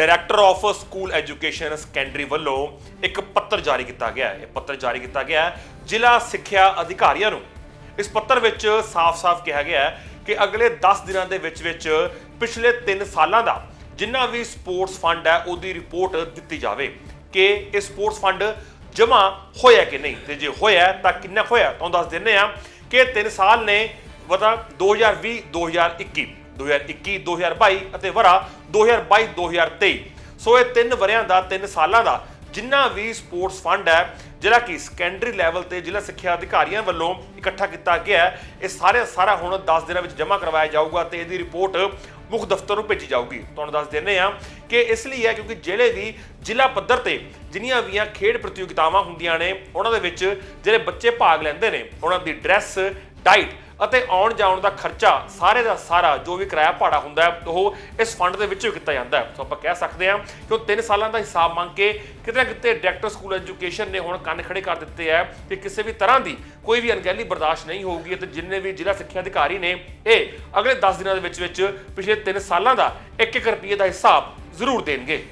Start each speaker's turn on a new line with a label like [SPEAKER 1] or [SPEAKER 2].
[SPEAKER 1] Director of school education secondary ਵੱਲੋਂ ਇੱਕ ਪੱਤਰ ਜਾਰੀ ਕੀਤਾ ਗਿਆ ਹੈ। ਇਹ ਪੱਤਰ ਜਾਰੀ ਕੀਤਾ ਗਿਆ ਹੈ ਜ਼ਿਲ੍ਹਾ ਸਿੱਖਿਆ ਅਧਿਕਾਰੀਆਂ ਨੂੰ। ਇਸ ਪੱਤਰ ਵਿੱਚ ਸਾਫ਼-ਸਾਫ਼ ਕਿਹਾ ਗਿਆ ਹੈ ਕਿ ਅਗਲੇ 10 ਦਿਨਾਂ ਦੇ ਵਿੱਚ ਵਿੱਚ ਪਿਛਲੇ 3 ਸਾਲਾਂ ਦਾ ਜਿੰਨਾ ਵੀ ਸਪੋਰਟਸ ਫੰਡ ਹੈ, ਉਹਦੀ ਰਿਪੋਰਟ ਦਿੱਤੀ ਜਾਵੇ ਕਿ ਇਹ ਸਪੋਰਟਸ ਫੰਡ ਜਮ੍ਹਾਂ ਹੋਇਆ ਕਿ ਨਹੀਂ। ਤੇ ਜੇ ਹੋਇਆ ਤਾਂ ਕਿੰਨਾ ਹੋਇਆ? ਤੁਹਾਨੂੰ ਦੱਸ ਦਿੰਨੇ ਆ ਕਿ 3 ਸਾਲ ਨੇ ਵਤਾ 2020 2021 2021 2022 ਅਤੇ ਵਰਾ 2022 2023 ਸੋ ਇਹ ਤਿੰਨ ਵਰਿਆਂ ਦਾ, ਤਿੰਨ ਸਾਲਾਂ ਦਾ ਜਿੰਨਾ ਵੀ ਸਪੋਰਟਸ ਫੰਡ ਹੈ, ਜਿਹੜਾ ਕਿ ਸੈਕੰਡਰੀ ਲੈਵਲ ਤੇ ਜ਼ਿਲ੍ਹਾ ਸਿੱਖਿਆ ਅਧਿਕਾਰੀਆਂ ਵੱਲੋਂ ਇਕੱਠਾ ਕੀਤਾ ਗਿਆ ਹੈ, ਇਹ ਸਾਰੇ ਸਾਰਾ ਹੁਣ 10 ਦਿਨਾਂ ਵਿੱਚ ਜਮ੍ਹਾਂ ਕਰਵਾਇਆ ਜਾਊਗਾ ਤੇ ਇਹਦੀ ਰਿਪੋਰਟ ਮੁੱਖ ਦਫ਼ਤਰ ਨੂੰ ਭੇਜੀ ਜਾਊਗੀ। ਤੁਹਾਨੂੰ ਦੱਸ ਦਿੰਦੇ ਆ ਕਿ ਇਸ ਲਈ ਹੈ ਕਿਉਂਕਿ ਜਿਹੜੇ ਵੀ ਜ਼ਿਲ੍ਹਾ ਪੱਧਰ ਤੇ ਜਿੰਨੀਆਂ ਵੀ ਖੇਡ ਪ੍ਰਤੀਯੋਗਿਤਾਵਾਂ ਹੁੰਦੀਆਂ ਨੇ, ਉਹਨਾਂ ਦੇ ਵਿੱਚ ਜਿਹੜੇ ਬੱਚੇ ਭਾਗ ਲੈਂਦੇ ਨੇ, ਉਹਨਾਂ ਦੀ ਡਰੈਸ ਡਾਈਟ ਅਤੇ ਆਉਣ ਜਾਣ ਦਾ ਖਰਚਾ ਸਾਰੇ ਦਾ ਸਾਰਾ ਜੋ ਵੀ ਕਿਰਾਇਆ ਭਾੜਾ ਹੁੰਦਾ ਹੈ, ਉਹ ਇਸ ਫੰਡ ਦੇ ਵਿੱਚੋਂ ਕੀਤਾ ਜਾਂਦਾ ਹੈ। ਸੋ ਆਪਾਂ ਕਹਿ ਸਕਦੇ ਹਾਂ ਕਿ ਉਹ 3 ਸਾਲਾਂ ਦਾ ਹਿਸਾਬ ਮੰਗ ਕੇ ਕਿਤੇ ਨਾ ਕਿਤੇ ਡਾਇਰੈਕਟਰ ਸਕੂਲ ਐਜੂਕੇਸ਼ਨ ਨੇ ਹੁਣ ਕੰਨ ਖੜੇ ਕਰ ਦਿੱਤੇ ਹੈ ਕਿ ਕਿਸੇ ਵੀ ਤਰ੍ਹਾਂ ਦੀ ਕੋਈ ਵੀ ਅਣਗਹਿਲੀ ਬਰਦਾਸ਼ਤ ਨਹੀਂ ਹੋਊਗੀ ਤੇ ਜਿੰਨੇ ਵੀ ਜ਼ਿਲ੍ਹਾ ਸਿੱਖਿਆ ਅਧਿਕਾਰੀ ਨੇ, ਇਹ ਅਗਲੇ 10 ਦਿਨਾਂ ਦੇ ਵਿੱਚ ਵਿੱਚ ਪਿਛਲੇ 3 ਸਾਲਾਂ ਦਾ 1-1 ਰੁਪਏ ਦਾ ਹਿਸਾਬ ਜ਼ਰੂਰ ਦੇਣਗੇ।